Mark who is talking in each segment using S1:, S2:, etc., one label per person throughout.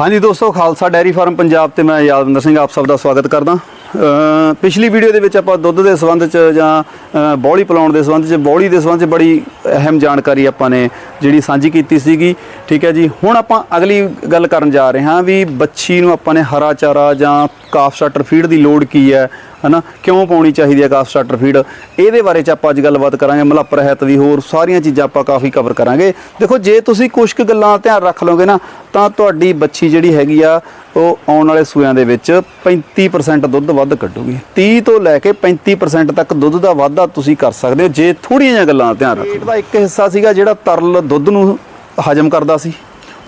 S1: ਹਾਂਜੀ ਦੋਸਤੋ, Khalsa dairy farm Punjab ਤੇ ਮੈਂ ਯਾਦਵਿੰਦਰ ਸਿੰਘ, ਆਪ ਸਭ ਦਾ ਸਵਾਗਤ ਕਰਦਾ। ਪਿਛਲੀ ਵੀਡੀਓ ਦੇ ਵਿੱਚ ਆਪਾਂ ਦੁੱਧ ਦੇ ਸੰਬੰਧ ਚ ਜਾਂ ਬੌਲੀ ਪਿਲਾਉਣ ਦੇ ਸੰਬੰਧ ਚ, ਬੌਲੀ ਦੇ ਸੰਬੰਧ ਚ ਬੜੀ ਅਹਿਮ ਜਾਣਕਾਰੀ ਆਪਾਂ ਨੇ ਜਿਹੜੀ ਸਾਂਝੀ ਕੀਤੀ ਸੀਗੀ। ਠੀਕ ਹੈ ਜੀ, ਹੁਣ ਆਪਾਂ ਅਗਲੀ ਗੱਲ ਕਰਨ ਜਾ ਰਹੇ ਹਾਂ ਵੀ ਬੱਚੀ ਨੂੰ ਆਪਾਂ ਨੇ ਹਰਾ ਚਾਰਾ ਜਾਂ ਕਾਫ ਸਟਾਰਟਰ ਫੀਡ ਦੀ ਲੋੜ ਕੀ ਹੈ, ਹਨਾ? ਕਿਉਂ ਪਾਉਣੀ ਚਾਹੀਦੀ ਹੈ ਕਾਫ ਸਟਾਰਟਰ ਫੀਡ ਇਹਦੇ ਬਾਰੇ ਚ ਆਪਾਂ ਅੱਜ ਗੱਲਬਾਤ ਕਰਾਂਗੇ ਮਲੱਪ ਰਹਿਤ ਵੀ ਹੋਰ ਸਾਰੀਆਂ ਚੀਜ਼ਾਂ ਆਪਾਂ ਕਾਫੀ ਕਵਰ ਕਰਾਂਗੇ। ਦੇਖੋ, ਜੇ ਤੁਸੀਂ ਕੁਝ ਕੁ ਗੱਲਾਂ ਧਿਆਨ ਰੱਖ ਲਓਗੇ ਨਾ, ਤਾਂ ਤੁਹਾਡੀ ਬੱਚੀ ਜਿਹੜੀ ਹੈਗੀ ਆ, ਉਹ ਆਉਣ ਵਾਲੇ ਸੂਆਂ ਦੇ ਵਿੱਚ 35% ਦੁੱਧ ਵੱਧ ਕੱਢੂਗੀ। 30 ਤੋਂ ਲੈ ਕੇ 35% ਤੱਕ ਦੁੱਧ ਦਾ ਵਾਧਾ ਤੁਸੀਂ ਕਰ ਸਕਦੇ ਹੋ, ਜੇ ਥੋੜੀਆਂ ਜਿਹੀਆਂ ਗੱਲਾਂ ਧਿਆਨ ਰੱਖੋ। ਪੇਟ ਦਾ ਇੱਕ ਹਿੱਸਾ ਸੀਗਾ ਜਿਹੜਾ ਤਰਲ ਦੁੱਧ ਨੂੰ ਹਜਮ ਕਰਦਾ ਸੀ।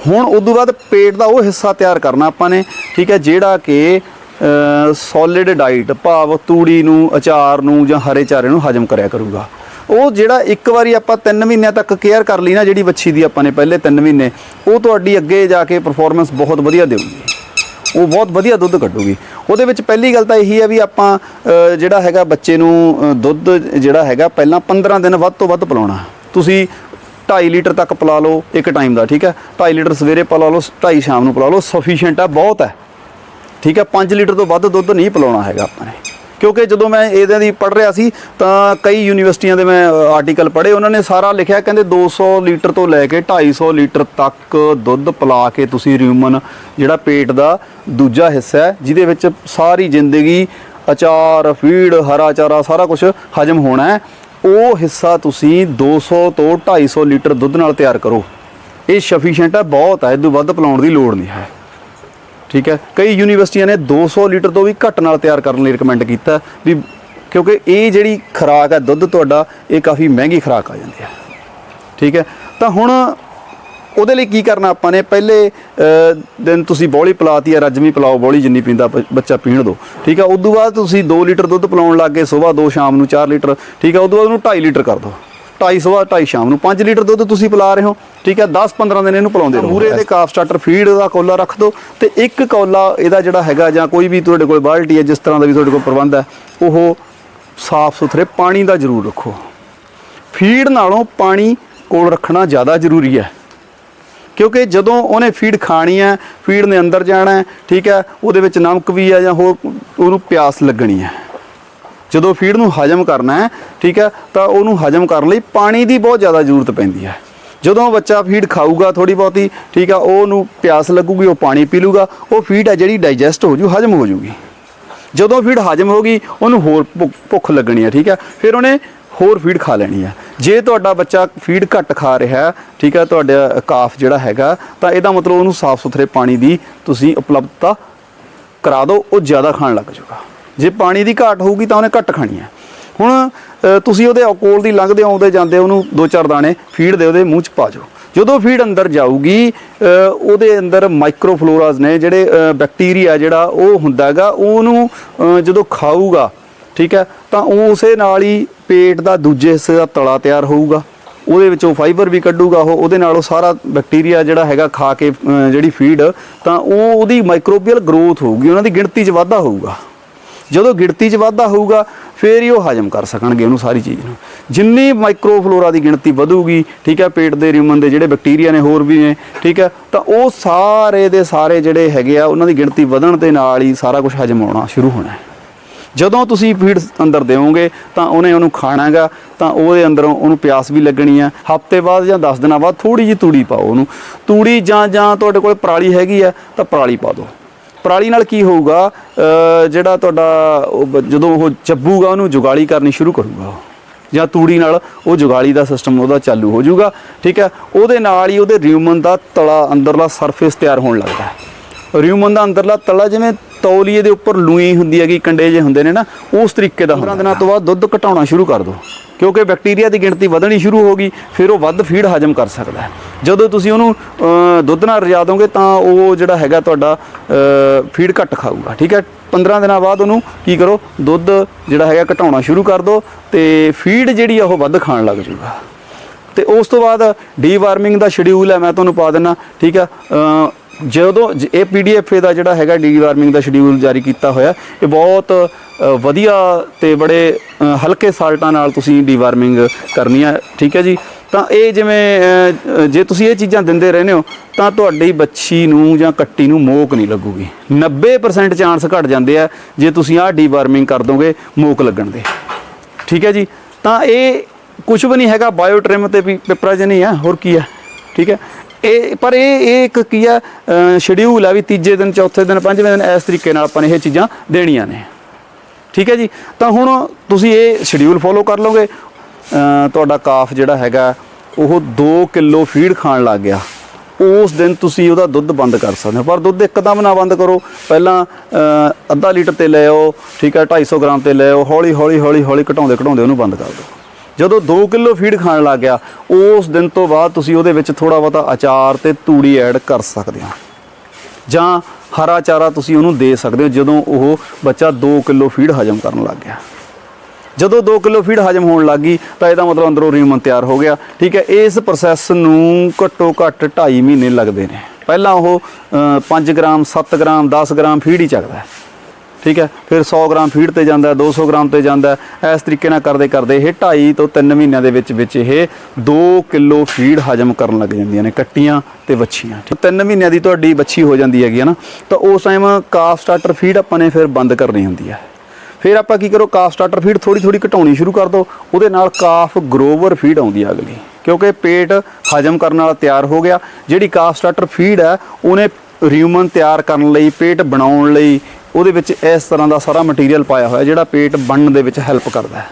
S1: ਹੁਣ ਉਸ ਤੋਂ ਬਾਅਦ ਪੇਟ ਦਾ ਉਹ ਹਿੱਸਾ ਤਿਆਰ ਕਰਨਾ ਆਪਾਂ ਨੇ, ਠੀਕ ਹੈ, ਜਿਹੜਾ ਕਿ ਸੋਲਿਡ ਡਾਈਟ ਭਾਵ ਤੂੜੀ ਨੂੰ, ਅਚਾਰ ਨੂੰ ਜਾਂ ਹਰੇ ਚਾਰੇ ਨੂੰ ਹਜਮ ਕਰਿਆ ਕਰੂਗਾ। ਉਹ ਜਿਹੜਾ ਇੱਕ ਵਾਰੀ ਆਪਾਂ 3 ਮਹੀਨਿਆਂ ਤੱਕ ਕੇਅਰ ਕਰ ਲਈ ਨਾ, ਜਿਹੜੀ ਵੱਛੀ ਦੀ ਆਪਾਂ ਨੇ ਪਹਿਲੇ 3 ਮਹੀਨੇ, ਉਹ ਤੁਹਾਡੀ ਅੱਗੇ ਜਾ ਕੇ ਪਰਫਾਰਮੈਂਸ ਬਹੁਤ ਵਧੀਆ ਦੇਊਗੀ। ਉਹ ਬਹੁਤ ਵਧੀਆ ਦੁੱਧ ਕੱਢੂਗੀ। ਉਹਦੇ ਵਿੱਚ ਪਹਿਲੀ ਗੱਲ ਤਾਂ ਇਹੀ ਹੈ ਵੀ ਆਪਾਂ ਜਿਹੜਾ ਹੈਗਾ ਬੱਚੇ ਨੂੰ ਦੁੱਧ ਜਿਹੜਾ ਹੈਗਾ ਪਹਿਲਾਂ 15 ਦਿਨ ਵੱਧ ਤੋਂ ਵੱਧ ਪਿਲਾਉਣਾ। ਤੁਸੀਂ 2.5 ਲੀਟਰ ਤੱਕ ਪਿਲਾ ਲਓ ਇੱਕ ਟਾਈਮ ਦਾ, ਠੀਕ ਹੈ? 2.5 ਲੀਟਰ ਸਵੇਰੇ ਪਿਲਾ ਲਓ 2.5 ਸ਼ਾਮ ਨੂੰ ਪਿਲਾ ਲਓ ਸਫੀਸ਼ੀਐਂਟ ਆ, ਬਹੁਤ ਹੈ। ਠੀਕ ਹੈ? 5 ਲੀਟਰ ਤੋਂ ਵੱਧ ਦੁੱਧ ਨਹੀਂ ਪਿਲਾਉਣਾ ਹੈਗਾ ਆਪਾਂ ਨੇ। ਕਿਉਂਕਿ ਜਦੋਂ ਮੈਂ ਇਹਦੇ ਦੀ ਪੜ੍ਹ ਰਿਹਾ ਸੀ, ਤਾਂ ਕਈ ਯੂਨੀਵਰਸਿਟੀਆਂ ਦੇ ਮੈਂ ਆਰਟੀਕਲ ਪੜ੍ਹੇ, ਉਹਨਾਂ ਨੇ ਸਾਰਾ ਲਿਖਿਆ, ਕਹਿੰਦੇ 200 ਲੀਟਰ ਤੋਂ ਲੈ ਕੇ 250 ਲੀਟਰ ਤੱਕ ਦੁੱਧ ਪਿਲਾ ਕੇ ਤੁਸੀਂ ਰਿਊਮਨ, ਜਿਹੜਾ ਪੇਟ ਦਾ ਦੂਜਾ ਹਿੱਸਾ ਹੈ, ਜਿਹਦੇ ਵਿੱਚ ਸਾਰੀ ਜ਼ਿੰਦਗੀ, ਅਚਾਰ, ਫੀਡ, ਹਰਾ ਚਾਰਾ, ਸਾਰਾ ਕੁਝ ਹਜਮ ਹੋਣਾ ਹੈ, ਉਹ ਹਿੱਸਾ ਤੁਸੀਂ 200 ਤੋਂ 250 ਲੀਟਰ ਦੁੱਧ ਨਾਲ ਤਿਆਰ ਕਰੋ। ਇਹ ਸਫੀਸ਼ੀਐਂਟ ਹੈ, ਬਹੁਤ ਹੈ ਇਹ ਤੋਂ ਵੱਧ ਪਿਲਾਉਣ ਦੀ ਲੋੜ ਨਹੀਂ ਹੈ। ਠੀਕ ਹੈ? ਕਈ ਯੂਨੀਵਰਸਿਟੀਆਂ ਨੇ 200 ਲੀਟਰ ਤੋਂ ਵੀ ਘੱਟ ਨਾਲ ਤਿਆਰ ਕਰਨ ਲਈ ਰეკਮੈਂਡ ਕੀਤਾ ਵੀ ਕਿਉਂਕਿ ਇਹ ਜਿਹੜੀ ਖੁਰਾਕ ਹੈ, ਦੁੱਧ ਤੁਹਾਡਾ, ਇਹ ਕਾਫੀ ਮਹਿੰਗੀ ਖੁਰਾਕ ਆ ਜਾਂਦੀ ਹੈ। ਠੀਕ ਹੈ? ਤਾਂ ਹੁਣ ਉਹਦੇ ਲਈ ਕੀ ਕਰਨਾ ਆਪਾਂ ਨੇ? ਪਹਿਲੇ ਦਿਨ ਤੁਸੀਂ ਬੌਲੀ ਪਿਲਾਤੀ ਹੈ ਰਜਮੀ ਪਿਲਾਓ, ਬੌਲੀ ਜਿੰਨੀ ਪੀਂਦਾ ਬੱਚਾ ਪੀਣ ਦਿਓ ਠੀਕ ਹੈ? ਉਦੋਂ ਬਾਅਦ ਤੁਸੀਂ 2 ਲੀਟਰ ਦੁੱਧ ਪਿਲਾਉਣ ਲੱਗ ਗਏ, ਸਵੇਰ 2 ਸ਼ਾਮ ਨੂੰ 4 ਲੀਟਰ। ਠੀਕ ਹੈ? ਉਦੋਂ ਬਾਅਦ ਉਹਨੂੰ 2.5 ਲੀਟਰ ਕਰ ਦਿਓ 2.5 ਸਵੇਰ 2.5 ਸ਼ਾਮ ਨੂੰ। 5 ਲੀਟਰ ਦੁੱਧ ਤੁਸੀਂ ਪਿਲਾ ਰਹੇ ਹੋ। ਠੀਕ ਹੈ 10 15 ਦਿਨ ਇਹਨੂੰ ਪਿਲਾਉਂਦੇ ਰਹੋ। ਮੂਰੇ ਦੇ ਕਾਫ ਸਟਾਰਟਰ ਫੀਡ ਦਾ ਕੋਲਾ ਰੱਖ ਦਿਓ ਤੇ ਇੱਕ ਕੋਲਾ ਇਹਦਾ ਜਿਹੜਾ ਹੈਗਾ ਜਾਂ ਕੋਈ ਵੀ ਤੁਹਾਡੇ ਕੋਲ ਬਾਲਟੀ ਹੈ ਜਿਸ ਤਰ੍ਹਾਂ ਦਾ ਵੀ ਤੁਹਾਡੇ ਕੋਲ ਪ੍ਰਬੰਧ ਹੈ ਉਹ ਸਾਫ਼ ਸੁਥਰੇ ਪਾਣੀ ਦਾ ਜ਼ਰੂਰ ਰੱਖੋ। ਫੀਡ ਨਾਲੋਂ ਪਾਣੀ ਕੋਲ ਰੱਖਣਾ ਜ਼ਿਆਦਾ ਜ਼ਰੂਰੀ ਹੈ। ਕਿਉਂਕਿ ਜਦੋਂ ਉਹਨੇ ਫੀਡ ਖਾਣੀ ਹੈ ਫੀਡ ਨੇ ਅੰਦਰ ਜਾਣਾ ਹੈ ਠੀਕ ਹੈ ਉਹਦੇ ਵਿੱਚ ਨਮਕ ਵੀ ਹੈ ਜਾਂ ਹੋਰ ਉਹਨੂੰ ਪਿਆਸ ਲੱਗਣੀ ਹੈ। ਜਦੋਂ ਫੀਡ ਨੂੰ ਹਜਮ ਕਰਨਾ ਹੈ ਠੀਕ ਹੈ ਤਾਂ ਉਹਨੂੰ ਹਜਮ ਕਰਨ ਲਈ ਪਾਣੀ ਦੀ ਬਹੁਤ ਜ਼ਿਆਦਾ ਜ਼ਰੂਰਤ ਪੈਂਦੀ ਹੈ। ਜਦੋਂ ਬੱਚਾ ਫੀਡ ਖਾਊਗਾ ਥੋੜੀ ਬਹੁਤੀ, ਠੀਕ ਆ, ਉਹਨੂੰ ਪਿਆਸ ਲੱਗੂਗੀ, ਉਹ ਪਾਣੀ ਪੀ ਲੂਗਾ, ਉਹ ਫੀਡ ਹੈ ਜਿਹੜੀ ਡਾਈਜੈਸਟ ਹੋ ਜੂ ਹਜਮ ਹੋ ਜੂਗੀ ਜਦੋਂ ਫੀਡ ਹਜਮ ਹੋ ਗਈ, ਉਹਨੂੰ ਹੋਰ ਭੁ- ਭੁੱਖ ਲੱਗਣੀ ਹੈ ਠੀਕ ਹੈ ਫਿਰ ਉਹਨੇ ਹੋਰ ਫੀਡ ਖਾ ਲੈਣੀ ਆ। ਜੇ ਤੁਹਾਡਾ ਬੱਚਾ ਫੀਡ ਘੱਟ ਖਾ ਰਿਹਾ, ਠੀਕ ਹੈ ਤੁਹਾਡਾ ਕਾਫ ਜਿਹੜਾ ਹੈਗਾ, ਤਾਂ ਇਹਦਾ ਮਤਲਬ ਉਹਨੂੰ ਸਾਫ਼ ਸੁਥਰੇ ਪਾਣੀ ਦੀ ਤੁਸੀਂ ਉਪਲਬਧਤਾ ਕਰਾ ਦਿਓ, ਉਹ ਜ਼ਿਆਦਾ ਖਾਣ ਲੱਗ ਜਾਊਗਾ। ਜੇ ਪਾਣੀ ਦੀ ਘਾਟ ਹੋਊਗੀ, ਤਾਂ ਉਹਨੇ ਘੱਟ ਖਾਣੀ ਹੈ ਹੁਣ ਤੁਸੀਂ ਉਹਦੇ ਕੋਲ ਦੀ ਲੰਘਦੇ ਆਉਂਦੇ ਜਾਂਦੇ ਉਹਨੂੰ ਦੋ ਚਾਰ ਦਾਣੇ ਫੀਡ ਦੇ ਉਹਦੇ ਮੂੰਹ 'ਚ ਪਾ ਜਾਓ। ਜਦੋਂ ਫੀਡ ਅੰਦਰ ਜਾਊਗੀ ਉਹਦੇ ਅੰਦਰ ਮਾਈਕਰੋਫਲੋਰਾਸ ਨੇ ਜਿਹੜੇ ਬੈਕਟੀਰੀਆ ਜਿਹੜਾ ਉਹ ਹੁੰਦਾ ਹੈਗਾ, ਉਹਨੂੰ ਜਦੋਂ ਖਾਊਗਾ, ਠੀਕ ਹੈ, ਤਾਂ ਉਹ ਉਸੇ ਨਾਲ ਹੀ ਪੇਟ ਦਾ ਦੂਜੇ ਹਿੱਸੇ ਦਾ ਤਲਾ ਤਿਆਰ ਹੋਊਗਾ। ਉਹਦੇ ਵਿੱਚੋਂ ਫਾਈਬਰ ਵੀ ਕੱਢੂਗਾ ਉਹ, ਉਹਦੇ ਨਾਲ ਉਹ ਸਾਰਾ ਬੈਕਟੀਰੀਆ ਜਿਹੜਾ ਹੈਗਾ ਖਾ ਕੇ ਜਿਹੜੀ ਫੀਡ ਤਾਂ ਉਹ ਉਹਦੀ ਮਾਈਕਰੋਬੀਅਲ ਗਰੋਥ ਹੋਊਗੀ, ਉਹਨਾਂ ਦੀ ਗਿਣਤੀ 'ਚ ਵਾਧਾ ਹੋਊਗਾ। ਜਦੋਂ ਗਿਣਤੀ 'ਚ ਵਾਧਾ ਹੋਊਗਾ, ਫੇਰ ਹੀ ਉਹ ਹਜਮ ਕਰ ਸਕਣਗੇ ਉਹਨੂੰ ਸਾਰੀ ਚੀਜ਼ ਨੂੰ। ਜਿੰਨੀ ਮਾਈਕਰੋਫਲੋਰਾ ਦੀ ਗਿਣਤੀ ਵਧੂਗੀ, ਠੀਕ ਹੈ, ਪੇਟ ਦੇ ਰਿਊਮਨ ਦੇ ਜਿਹੜੇ ਬੈਕਟੀਰੀਆ ਨੇ ਹੋਰ ਵੀ ਨੇ, ਠੀਕ ਹੈ, ਤਾਂ ਉਹ ਸਾਰੇ ਦੇ ਸਾਰੇ ਜਿਹੜੇ ਹੈਗੇ ਆ, ਉਹਨਾਂ ਦੀ ਗਿਣਤੀ ਵਧਣ ਦੇ ਨਾਲ ਹੀ ਸਾਰਾ ਕੁਝ ਹਜਮ ਹੋਣਾ ਸ਼ੁਰੂ ਹੋਣਾ ਜਦੋਂ ਤੁਸੀਂ ਫੀਡ ਅੰਦਰ ਦਿਓਗੇ, ਤਾਂ ਉਹਨੇ ਉਹਨੂੰ ਖਾਣਾਗਾ, ਤਾਂ ਉਹਦੇ ਅੰਦਰੋਂ ਉਹਨੂੰ ਪਿਆਸ ਵੀ ਲੱਗਣੀ ਆ। ਹਫ਼ਤੇ ਬਾਅਦ ਜਾਂ 10 ਦਿਨਾਂ ਬਾਅਦ ਥੋੜੀ ਜਿਹੀ ਤੂੜੀ ਪਾਓ ਉਹਨੂੰ। ਤੂੜੀ ਜਾਂ ਜਾਂ ਤੁਹਾਡੇ ਕੋਲ ਪਰਾਲੀ ਹੈਗੀ ਆ, ਤਾਂ ਪਰਾਲੀ ਪਾ ਦਿਓ। ਪਰਾਲੀ ਨਾਲ ਕੀ ਹੋਊਗਾ? ਜਿਹੜਾ ਤੁਹਾਡਾ ਉਹ ਜਦੋਂ ਉਹ ਚੱਬੂਗਾ, ਉਹਨੂੰ ਜੁਗਾਲੀ ਕਰਨੀ ਸ਼ੁਰੂ ਕਰੂਗਾ ਉਹ। ਜਾਂ ਤੂੜੀ ਨਾਲ ਉਹ ਜੁਗਾਲੀ ਦਾ ਸਿਸਟਮ ਉਹਦਾ ਚਾਲੂ ਹੋ ਜਾਊਗਾ। ਠੀਕ ਹੈ? ਉਹਦੇ ਨਾਲ ਹੀ ਉਹਦੇ ਰਿਊਮਨ ਦਾ ਤਲਾ ਅੰਦਰਲਾ ਸਰਫੇਸ ਤਿਆਰ ਹੋਣ ਲੱਗਦਾ ਹੈ। ਰਿਊਮਨ ਦਾ ਅੰਦਰਲਾ ਤਲਾ ਜਿਵੇਂ ਤੌਲੀਏ ਦੇ ਉੱਪਰ ਲੂਈ ਹੁੰਦੀ ਹੈਗੀ ਕੰਡੇ ਜੇ ਹੁੰਦੇ ਨੇ ਨਾ ਉਸ ਤਰੀਕੇ ਦਾ 15 ਦਿਨਾਂ ਤੋਂ ਬਾਅਦ ਦੁੱਧ ਘਟਾਉਣਾ ਸ਼ੁਰੂ ਕਰ ਦਿਓ। ਕਿਉਂਕਿ ਬੈਕਟੀਰੀਆ ਦੀ ਗਿਣਤੀ ਵਧਣੀ ਸ਼ੁਰੂ ਹੋ ਗਈ ਫਿਰ ਉਹ ਵੱਧ ਫੀਡ ਹਜਮ ਕਰ ਸਕਦਾ ਜਦੋਂ ਤੁਸੀਂ ਉਹਨੂੰ ਦੁੱਧ ਨਾਲ ਰਜਾ ਦੋਗੇ ਤਾਂ ਉਹ ਜਿਹੜਾ ਹੈਗਾ ਤੁਹਾਡਾ ਫੀਡ ਘੱਟ ਖਾਊਗਾ ਠੀਕ ਹੈ? 15 ਦਿਨਾਂ ਬਾਅਦ ਉਹਨੂੰ ਕੀ ਕਰੋ ਦੁੱਧ ਜਿਹੜਾ ਹੈਗਾ ਘਟਾਉਣਾ ਸ਼ੁਰੂ ਕਰ ਦਿਓ ਤੇ ਫੀਡ ਜਿਹੜੀ ਆ ਉਹ ਵੱਧ ਖਾਣ ਲੱਗ ਜਾਊਗਾ ਤੇ ਉਸ ਤੋਂ ਬਾਅਦ ਡੀਵਾਰਮਿੰਗ ਦਾ ਸ਼ਡਿਊਲ ਹੈ ਮੈਂ ਤੁਹਾਨੂੰ ਪਾ ਦਿੰਨਾ ਠੀਕ ਹੈ? ਜਦੋਂ ਜ- ਇਹ ਪੀਡੀਐਫ ਦਾ ਜਿਹੜਾ ਹੈਗਾ ਡੀ ਵਾਰਮਿੰਗ ਦਾ ਸ਼ਡਿਊਲ ਜਾਰੀ ਕੀਤਾ ਹੋਇਆ, ਇਹ ਬਹੁਤ ਵਧੀਆ ਤੇ ਬੜੇ ਹਲਕੇ ਸਾਲਟਾਂ ਨਾਲ ਤੁਸੀਂ ਡੀ ਵਾਰਮਿੰਗ ਕਰਨੀ ਹੈ ਠੀਕ ਹੈ ਜੀ? ਤਾਂ ਇਹ ਜਿਵੇਂ ਜੇ ਤੁਸੀਂ ਇਹ ਚੀਜ਼ਾਂ ਦਿੰਦੇ ਰਹਿੰਦੇ ਹੋ, ਤਾਂ ਤੁਹਾਡੀ ਬੱਚੀ ਨੂੰ ਜਾਂ ਕੱਟੀ ਨੂੰ ਮੋਕ ਨਹੀਂ ਲੱਗੂਗੀ। 90% ਚਾਂਸ ਘਟ ਜਾਂਦੇ ਆ, ਜੇ ਤੁਸੀਂ ਆਹ ਡੀਵਾਰਮਿੰਗ ਕਰ ਦੋਗੇ, ਮੋਕ ਲੱਗਣ ਦੇ। ਠੀਕ ਹੈ ਜੀ? ਤਾਂ ਇਹ ਕੁਝ ਵੀ ਨਹੀਂ ਹੈਗਾ ਬਾਇਓ ਟ੍ਰਿਮ ਤੇ ਵੀ ਪਿਪਰਾਜਨ ਹੀ ਆ, ਹੋਰ ਕੀ ਆ? ਠੀਕ ਹੈ? ਇਹ ਪਰ ਇਹ ਇਹ ਇੱਕ ਕੀ ਆ ਸ਼ਡਿਊਲ ਆ ਵੀ ਤੀਜੇ ਦਿਨ, ਚੌਥੇ ਦਿਨ, ਪੰਜਵੇਂ ਦਿਨ ਇਸ ਤਰੀਕੇ ਨਾਲ ਆਪਾਂ ਨੇ ਇਹ ਚੀਜ਼ਾਂ ਦੇਣੀਆਂ ਨੇ। ਠੀਕ ਹੈ ਜੀ? ਤਾਂ ਹੁਣ ਤੁਸੀਂ ਇਹ ਸ਼ਡਿਊਲ ਫੋਲੋ ਕਰ ਲਓਗੇ। ਤੁਹਾਡਾ ਕਾਫ ਜਿਹੜਾ ਹੈਗਾ, ਉਹ 2 ਕਿਲੋ ਫੀਡ ਖਾਣ ਲੱਗ ਗਿਆ। ਉਸ ਦਿਨ ਤੁਸੀਂ ਉਹਦਾ ਦੁੱਧ ਬੰਦ ਕਰ ਸਕਦੇ ਹੋ। ਪਰ ਦੁੱਧ ਇੱਕਦਮ ਨਾ ਬੰਦ ਕਰੋ। ਪਹਿਲਾਂ ਅੱਧਾ ਲੀਟਰ ਤੇ ਲੈ ਆਓ, ਠੀਕ ਹੈ? 250 ਗ੍ਰਾਮ ਤੇ ਲੈ ਆਓ। ਹੌਲੀ ਹੌਲੀ ਹੌਲੀ ਹੌਲੀ ਘਟਾਉਂਦੇ ਘਟਾਉਂਦੇ ਉਹਨੂੰ ਬੰਦ ਕਰ ਦਿਓ। ਜਦੋਂ 2 ਕਿਲੋ ਫੀਡ ਖਾਣ ਲੱਗ ਗਿਆ, ਉਸ ਦਿਨ ਤੋਂ ਬਾਅਦ ਤੁਸੀਂ ਉਹਦੇ ਵਿੱਚ ਥੋੜਾ ਬਹੁਤਾ ਅਚਾਰ ਤੇ ਤੂੜੀ ਐਡ ਕਰ ਸਕਦੇ ਹੋ। ਜਾਂ ਹਰਾ ਚਾਰਾ ਤੁਸੀਂ ਉਹਨੂੰ ਦੇ ਸਕਦੇ ਹੋ, ਜਦੋਂ ਉਹ ਬੱਚਾ 2 ਕਿਲੋ ਫੀਡ ਹਜਮ ਕਰਨ ਲੱਗ ਗਿਆ। ਜਦੋਂ 2 ਕਿਲੋ ਫੀਡ ਹਜਮ ਹੋਣ ਲੱਗੀ ਤਾਂ ਇਹਦਾ ਮਤਲਬ ਅੰਦਰੋਂ ਰੀਮਨ ਤਿਆਰ ਹੋ ਗਿਆ। ਠੀਕ ਹੈ, ਇਸ ਪ੍ਰੋਸੈਸ ਨੂੰ ਘੱਟੋ ਘੱਟ 2.5 ਮਹੀਨੇ ਲੱਗਦੇ ਨੇ। ਪਹਿਲਾਂ ਉਹ 5 ਗ੍ਰਾਮ 7 ਗ੍ਰਾਮ 10 ਗ੍ਰਾਮ ਫੀਡ ਹੀ ਚੱਕਦਾ ਹੈ। ਠੀਕ ਹੈ? ਫਿਰ 100 ਗ੍ਰਾਮ ਫੀਡ ਤੇ ਜਾਂਦਾ ਹੈ, 200 ਗ੍ਰਾਮ ਤੇ ਜਾਂਦਾ ਇਸ ਤਰੀਕੇ ਨਾਲ ਕਰਦੇ ਕਰਦੇ ਇਹ 2.5 ਤੋਂ 3 ਮਹੀਨਿਆਂ ਦੇ ਵਿੱਚ ਵਿੱਚ ਇਹ 2 ਕਿਲੋ ਫੀਡ ਹਜਮ ਕਰਨ ਲੱਗ ਜਾਂਦੀਆਂ ਨੇ ਕੱਟੀਆਂ ਤੇ ਵੱਛੀਆਂ ਠੀਕ 3 ਮਹੀਨਿਆਂ ਦੀ ਤੁਹਾਡੀ ਵੱਛੀ ਹੋ ਜਾਂਦੀ ਹੈਗੀ ਹੈ ਨਾ ਤਾਂ ਉਸ ਟਾਈਮ ਕਾਫ ਸਟਾਰਟਰ ਫੀਡ ਆਪਾਂ ਨੇ ਫਿਰ ਬੰਦ ਕਰਨੀ ਹੁੰਦੀ ਹੈ। ਫਿਰ ਆਪਾਂ ਕੀ ਕਰੋ ਕਾਫ ਸਟਾਰਟਰ ਫੀਡ ਥੋੜੀ ਥੋੜੀ ਘਟਾਉਣੀ ਸ਼ੁਰੂ ਕਰ ਦਿਓ ਉਹਦੇ ਨਾਲ ਕਾਫ ਗਰੋਵਰ ਫੀਡ ਆਉਂਦੀ ਆ ਅਗਲੀ ਕਿਉਂਕਿ ਪੇਟ ਹਜਮ ਕਰਨ ਵਾਲਾ ਤਿਆਰ ਹੋ ਗਿਆ। ਜਿਹੜੀ ਕਾਫ ਸਟਾਰਟਰ ਫੀਡ ਹੈ ਉਹਨੇ ਰਿਊਮਨ ਤਿਆਰ ਕਰਨ ਲਈ ਪੇਟ ਬਣਾਉਣ ਲਈ ਉਹਦੇ ਵਿੱਚ ਇਸ ਤਰ੍ਹਾਂ ਦਾ ਸਾਰਾ ਮਟੀਰੀਅਲ ਪਾਇਆ ਹੋਇਆ ਜਿਹੜਾ ਪੇਟ ਬਣਨ ਦੇ ਵਿੱਚ ਹੈਲਪ ਕਰਦਾ ਹੈ।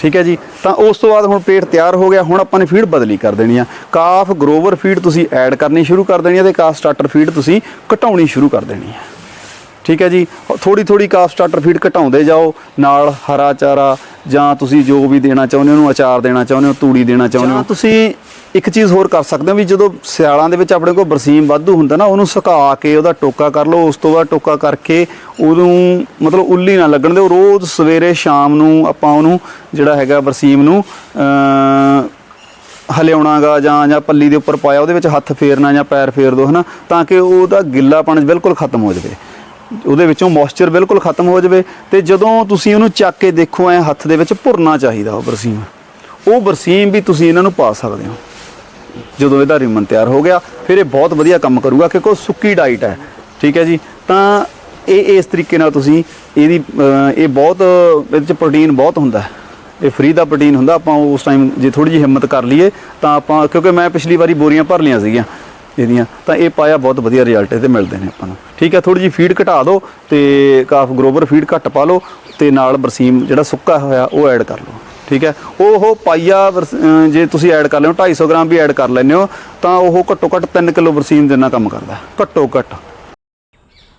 S1: ਠੀਕ ਹੈ ਜੀ? ਤਾਂ ਉਸ ਤੋਂ ਬਾਅਦ ਹੁਣ ਪੇਟ ਤਿਆਰ ਹੋ ਗਿਆ, ਹੁਣ ਆਪਾਂ ਨੇ ਫੀਡ ਬਦਲੀ ਕਰ ਦੇਣੀ ਆ। ਕਾਫ ਗਰੋਵਰ ਫੀਡ ਤੁਸੀਂ ਐਡ ਕਰਨੀ ਸ਼ੁਰੂ ਕਰ ਦੇਣੀ ਆ ਤੇ ਕਾਫ ਸਟਾਰਟਰ ਫੀਡ ਤੁਸੀਂ ਘਟਾਉਣੀ ਸ਼ੁਰੂ ਕਰ ਦੇਣੀ ਆ। ਠੀਕ ਹੈ ਜੀ? ਥੋੜੀ ਥੋੜੀ ਕਾਫ ਸਟਾਰਟਰ ਫੀਡ ਘਟਾਉਂਦੇ ਜਾਓ ਨਾਲ ਹਰਾ ਚਾਰਾ ਜਾਂ ਤੁਸੀਂ ਜੋ ਵੀ ਦੇਣਾ ਚਾਹੁੰਦੇ ਹੋ ਉਹਨੂੰ ਅਚਾਰ ਦੇਣਾ ਚਾਹੁੰਦੇ ਹੋ ਤੂੜੀ ਦੇਣਾ ਚਾਹੁੰਦੇ ਹੋ। ਤੁਸੀਂ ਇੱਕ ਚੀਜ਼ ਹੋਰ ਕਰ ਸਕਦੇ ਹੋ ਵੀ ਜਦੋਂ ਸਿਆਲਾਂ ਦੇ ਵਿੱਚ ਆਪਣੇ ਕੋਲ ਬਰਸੀਮ ਵਾਧੂ ਹੁੰਦਾ ਨਾ ਉਹਨੂੰ ਸੁਕਾ ਕੇ ਉਹਦਾ ਟੋਕਾ ਕਰ ਲਓ ਉਸ ਤੋਂ ਬਾਅਦ ਟੋਕਾ ਕਰਕੇ ਉਹਨੂੰ ਮਤਲਬ ਉੱਲੀ ਨਾ ਲੱਗਣ ਦਿਓ। ਰੋਜ਼ ਸਵੇਰੇ ਸ਼ਾਮ ਨੂੰ ਆਪਾਂ ਉਹਨੂੰ ਜਿਹੜਾ ਹੈਗਾ ਬਰਸੀਮ ਨੂੰ ਹਲਿਆਉਣਾਗਾ ਜਾਂ ਜਾਂ ਪੱਲੀ ਦੇ ਉੱਪਰ ਪਾਇਆ ਉਹਦੇ ਵਿੱਚ ਹੱਥ ਫੇਰਨਾ ਜਾਂ ਪੈਰ ਫੇਰ ਦੋ ਹਨਾ? ਤਾਂ ਕਿ ਉਹਦਾ ਗਿੱਲਾਪਣ ਬਿਲਕੁਲ ਖਤਮ ਹੋ ਜਾਵੇ। ਉਹਦੇ ਵਿੱਚੋਂ ਮੋਇਸਚਰ ਬਿਲਕੁਲ ਖਤਮ ਹੋ ਜਾਵੇ ਤੇ ਜਦੋਂ ਤੁਸੀਂ ਉਹਨੂੰ ਚੱਕ ਕੇ ਦੇਖੋ, ਐ ਹੱਥ ਦੇ ਵਿੱਚ ਭੁਰਨਾ ਚਾਹੀਦਾ ਉਹ ਬਰਸੀਮ। ਉਹ ਬਰਸੀਮ ਵੀ ਤੁਸੀਂ ਇਹਨਾਂ ਨੂੰ ਪਾ ਸਕਦੇ ਹੋ। ਜਦੋਂ ਇਹਦਾ ਰਿਮਨ ਤਿਆਰ ਹੋ ਗਿਆ, ਫਿਰ ਇਹ ਬਹੁਤ ਵਧੀਆ ਕੰਮ ਕਰੂਗਾ ਕਿਉਂਕਿ ਉਹ ਸੁੱਕੀ ਡਾਈਟ ਹੈ। ਠੀਕ ਹੈ ਜੀ? ਤਾਂ ਇਹ ਇਸ ਤਰੀਕੇ ਨਾਲ ਤੁਸੀਂ ਇਹਦੀ ਇਹ ਬਹੁਤ, ਇਹਦੇ 'ਚ ਪ੍ਰੋਟੀਨ ਬਹੁਤ ਹੁੰਦਾ ਹੈ। ਇਹ ਫ੍ਰੀ ਦਾ ਪ੍ਰੋਟੀਨ ਹੁੰਦਾ, ਆਪਾਂ ਉਸ ਟਾਈਮ ਜੇ ਥੋੜੀ ਜਿਹੀ ਹਿੰਮਤ ਕਰ ਲਈਏ, ਤਾਂ ਆਪਾਂ, ਕਿਉਂਕਿ ਮੈਂ ਪਿਛਲੀ ਵਾਰੀ ਬੋਰੀਆਂ ਭਰ ਲਈਆਂ ਸੀਗੀਆਂ। ਇਹਦੀਆਂ, ਤਾਂ ਇਹ ਪਾਇਆ ਬਹੁਤ ਵਧੀਆ ਰਿਜ਼ਲਟ ਇਹਦੇ ਮਿਲਦੇ ਨੇ ਆਪਾਂ ਨੂੰ। ਠੀਕ ਹੈ ਥੋੜੀ ਜਿਹੀ ਫੀਡ ਘਟਾ ਦਿਓ ਤੇ ਕਾਫ ਗਰੋਵਰ ਫੀਡ ਘੱਟ ਪਾ ਲਓ ਤੇ ਨਾਲ ਬਰਸੀਮ ਜਿਹੜਾ ਸੁੱਕਾ ਹੋਇਆ ਉਹ ਐਡ ਕਰ ਲਓ। ਠੀਕ ਹੈ, ਉਹ ਉਹ ਪਾਈਆ ਬਰਸ- ਜੇ ਤੁਸੀਂ ਐਡ ਕਰ ਲਿਓ 250 ਗ੍ਰਾਮ ਵੀ ਐਡ ਕਰ ਲੈਂਦੇ ਹੋ, ਤਾਂ ਉਹ ਘੱਟੋ ਘੱਟ 3 ਕਿਲੋ ਬਰਸੀਮ ਦੇ ਨਾਲ ਕੰਮ ਕਰਦਾ ਘੱਟੋ ਘੱਟ।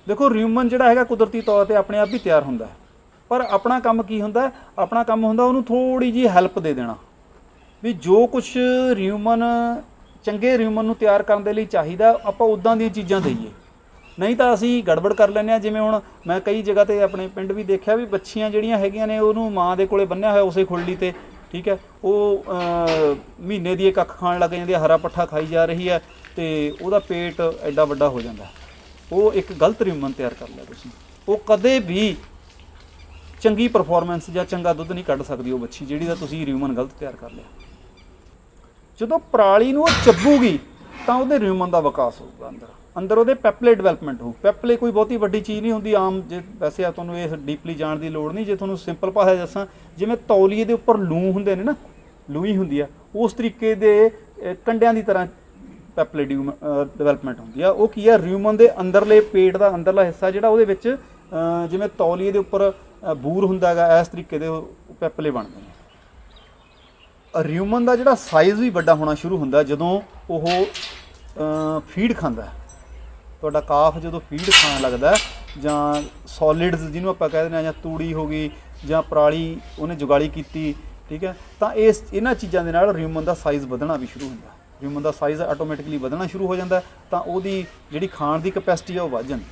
S1: ਦੇਖੋ ਰਿਊਮਨ ਜਿਹੜਾ ਹੈਗਾ ਕੁਦਰਤੀ ਤੌਰ ਤੇ ਆਪਣੇ ਆਪ ਹੀ ਤਿਆਰ ਹੁੰਦਾ ਹੈ। ਪਰ ਆਪਣਾ ਕੰਮ ਕੀ ਹੁੰਦਾ ਆਪਣਾ ਕੰਮ ਹੁੰਦਾ ਉਹਨੂੰ ਥੋੜੀ ਜੀ ਹੈਲਪ ਦੇ ਦੇਣਾ। ਵੀ ਜੋ ਕੁਝ ਰਿਊਮਨ ਚੰਗੇ ਰਿਊਮਨ ਨੂੰ ਤਿਆਰ ਕਰਨ ਦੇ ਲਈ ਚਾਹੀਦਾ, ਆਪਾਂ ਉਦਾਂ ਦੀਆਂ ਚੀਜ਼ਾਂ ਦਈਏ। ਨਹੀਂ ਤਾਂ ਅਸੀਂ ਗੜਬੜ ਕਰ ਲੈਂਦੇ ਆ ਜਿਵੇਂ ਹੁਣ ਮੈਂ ਕਈ ਜਗ੍ਹਾ ਤੇ ਆਪਣੇ ਪਿੰਡ ਵੀ ਦੇਖਿਆ ਵੀ ਬੱਚੀਆਂ ਜਿਹੜੀਆਂ ਹੈਗੀਆਂ ਨੇ, ਉਹਨੂੰ ਮਾਂ ਦੇ ਕੋਲੇ ਬੰਨਿਆ ਹੋਇਆ ਉਸੇ ਖੁਰਲੀ ਤੇ, ਠੀਕ ਹੈ? ਉਹ ਮਹੀਨੇ ਦੀ ਇੱਕ ਅੱਖ ਖਾਣ ਲੱਗ ਜਾਂਦੀ ਹੈ, ਹਰਾ ਪੱਠਾ ਖਾਈ ਜਾ ਰਹੀ ਹੈ ਤੇ ਉਹਦਾ ਪੇਟ ਐਡਾ ਵੱਡਾ ਹੋ ਜਾਂਦਾ ਉਹ ਇੱਕ ਗਲਤ ਰਿਊਮਨ ਤਿਆਰ ਕਰ ਲਿਆ ਤੁਸੀਂ। ਉਹ ਕਦੇ ਵੀ ਚੰਗੀ ਪਰਫਾਰਮੈਂਸ ਜਾਂ ਚੰਗਾ ਦੁੱਧ ਨਹੀਂ ਕੱਢ ਸਕਦੀ ਉਹ ਬੱਚੀ ਜਿਹੜੀ ਦਾ ਤੁਸੀਂ ਰਿਊਮਨ ਗਲਤ ਤਿਆਰ ਕਰ ਲਿਆ। ਜਦੋਂ ਪਰਾਲੀ ਨੂੰ ਉਹ ਚੱਬੂਗੀ ਤਾਂ ਉਹਦੇ ਰਿਊਮਨ ਦਾ ਵਿਕਾਸ ਹੋਊਗਾ ਅੰਦਰ। ਅੰਦਰ ਉਹਦੇ ਪੈਪਲੇ ਡਿਵੈਲਪਮੈਂਟ ਹੋਊ। ਪੈਪਲੇ ਕੋਈ ਬਹੁਤੀ ਵੱਡੀ ਚੀਜ਼ ਨਹੀਂ ਹੁੰਦੀ ਆਮ ਜੇ ਵੈਸੇ ਆ ਤੁਹਾਨੂੰ ਇਹ ਡੀਪਲੀ ਜਾਣ ਦੀ ਲੋੜ ਨਹੀਂ। ਜੇ ਤੁਹਾਨੂੰ ਸਿੰਪਲ ਭਾਸ਼ਾ ਦੱਸਾਂ ਜਿਵੇਂ ਤੌਲੀਏ ਦੇ ਉੱਪਰ ਲੂ ਹੁੰਦੇ ਨੇ ਨਾ ਲੂਈ ਹੁੰਦੀ ਆ ਉਸ ਤਰੀਕੇ ਦੇ ਅਹ, ਕੰਡਿਆਂ ਦੀ ਤਰ੍ਹਾਂ ਪੈਪਲੇ ਡਿਵੈਲਪਮੈਂਟ ਹੁੰਦੀ ਆ। ਉਹ ਕੀ ਆ ਰਿਊਮਨ ਦੇ ਅੰਦਰਲੇ ਪੇਟ ਦਾ ਅੰਦਰਲਾ ਹਿੱਸਾ ਜਿਹੜਾ ਉਹਦੇ ਵਿੱਚ ਜਿਵੇਂ ਤੌਲੀਏ ਦੇ ਉੱਪਰ ਬੂਰ ਹੁੰਦਾ ਹੈਗਾ ਇਸ ਤਰੀਕੇ ਦੇ ਉਹ ਪੈਪਲੇ ਬਣਦੇ ਨੇ। ਰਿਊਮਨ ਦਾ ਜਿਹੜਾ ਸਾਈਜ਼ ਵੀ ਵੱਡਾ ਹੋਣਾ ਸ਼ੁਰੂ ਹੁੰਦਾ ਜਦੋਂ ਉਹ ਫੀਡ ਖਾਂਦਾ ਤੁਹਾਡਾ ਕਾਫ ਜਦੋਂ ਫੀਡ ਖਾਣ ਲੱਗਦਾ ਜਾਂ ਸੋਲਿਡਸ ਜਿਹਨੂੰ ਆਪਾਂ ਕਹਿ ਦਿੰਦੇ ਆ ਜਾਂ ਤੂੜੀ ਹੋ ਗਈ, ਜਾਂ ਪਰਾਲੀ ਉਹਨੇ ਜੁਗਾਲੀ ਕੀਤੀ, ਠੀਕ ਹੈ, ਤਾਂ ਇਸ, ਇਹਨਾਂ ਚੀਜ਼ਾਂ ਦੇ ਨਾਲ ਰਿਊਮਨ ਦਾ ਸਾਈਜ਼ ਵਧਣਾ ਵੀ ਸ਼ੁਰੂ ਹੁੰਦਾ ਰਿਊਮਨ ਦਾ ਸਾਈਜ਼ ਆਟੋਮੈਟਿਕਲੀ ਵਧਣਾ ਸ਼ੁਰੂ ਹੋ ਜਾਂਦਾ ਤਾਂ ਉਹਦੀ ਜਿਹੜੀ ਖਾਣ ਦੀ ਕਪੈਸਿਟੀ ਆ ਉਹ ਵੱਧ ਜਾਂਦੀ